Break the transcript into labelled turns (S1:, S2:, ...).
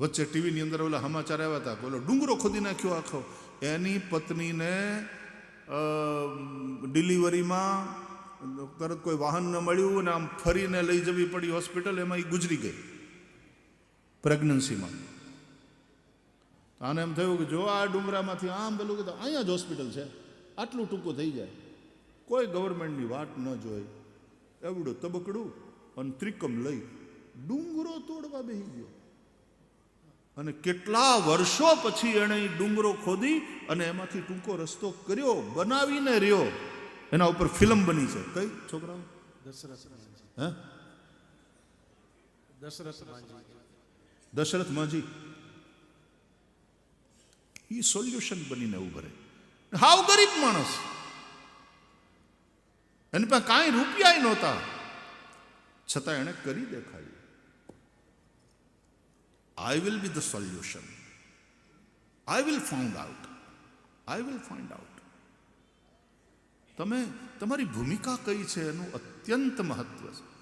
S1: વચ્ચે ટીવીની અંદર ઓલા સમાચાર આવ્યા હતા ઓલો ડુંગરો ખોદી નાખ્યો આખો. એની પત્નીને ડિલિવરીમાં તરત કોઈ વાહન ન મળ્યું અને આમ ફરીને લઈ જવી પડી હોસ્પિટલ, એમાં એ ગુજરી ગઈ પ્રેગ્નન્સીમાં. આને એમ થયું કે જો આ ડુંગરામાંથી આમ પેલું કે અહીંયા જ હોસ્પિટલ છે. આટલું ટૂંકું થઈ જાય. કોઈ ગવર્મેન્ટની વાટ ન જોઈ. એવડું તબકડું અને ત્રિકમ લઈ ડુંગરો તોડવા બેસી ગયો. અને કેટલા વર્ષો પછી એણે ડુંગરો ખોદી અને એમાંથી ટૂંકો રસ્તો કર્યો બનાવીને રહ્યો. એના ઉપર ફિલ્મ બની છે. કઈ છોકરાઓ?
S2: દશરથ
S1: હે?
S2: દશરથ
S1: દશરથ માજી એ સોલ્યુશન બનીને ઉભરે હાવ ગરીબ માણસ. એની પાસે કાંઈ રૂપિયા નહોતા. છતાં એણે કરી દેખાડ્યું. I will be the solution I will find out I will find out તમે, તમારી ભૂમિકા કઈ છે એનું અત્યંત મહત્વ છે.